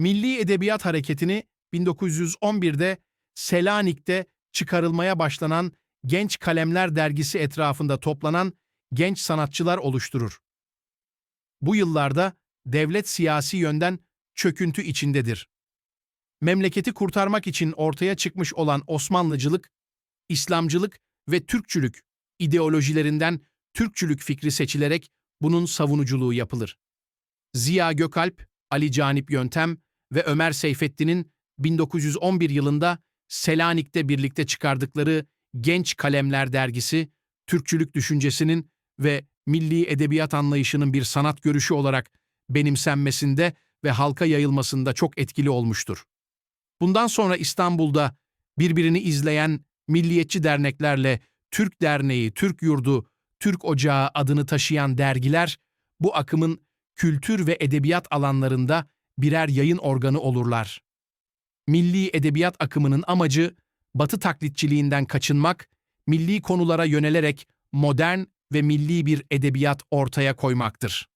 Milli Edebiyat Hareketi'ni 1911'de Selanik'te çıkarılmaya başlanan Genç Kalemler dergisi etrafında toplanan genç sanatçılar oluşturur. Bu yıllarda devlet siyasi yönden çöküntü içindedir. Memleketi kurtarmak için ortaya çıkmış olan Osmanlıcılık, İslamcılık ve Türkçülük ideolojilerinden Türkçülük fikri seçilerek bunun savunuculuğu yapılır. Ziya Gökalp, Ali Canip Yöntem ve Ömer Seyfettin'in 1911 yılında Selanik'te birlikte çıkardıkları Genç Kalemler dergisi, Türkçülük düşüncesinin ve milli edebiyat anlayışının bir sanat görüşü olarak benimsenmesinde ve halka yayılmasında çok etkili olmuştur. Bundan sonra İstanbul'da birbirini izleyen milliyetçi derneklerle Türk Derneği, Türk Yurdu, Türk Ocağı adını taşıyan dergiler bu akımın kültür ve edebiyat alanlarında birer yayın organı olurlar. Milli edebiyat akımının amacı Batı taklitçiliğinden kaçınmak, milli konulara yönelerek modern ve milli bir edebiyat ortaya koymaktır.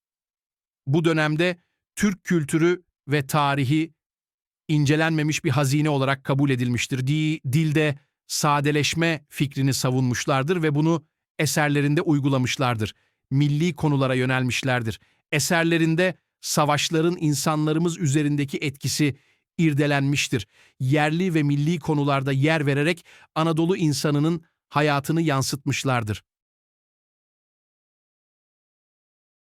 Bu dönemde Türk kültürü ve tarihi incelenmemiş bir hazine olarak kabul edilmiştir. Di, dilde sadeleşme fikrini savunmuşlardır ve bunu eserlerinde uygulamışlardır. Milli konulara yönelmişlerdir. Eserlerinde savaşların insanlarımız üzerindeki etkisi irdelenmiştir. Yerli ve milli konularda yer vererek Anadolu insanının hayatını yansıtmışlardır.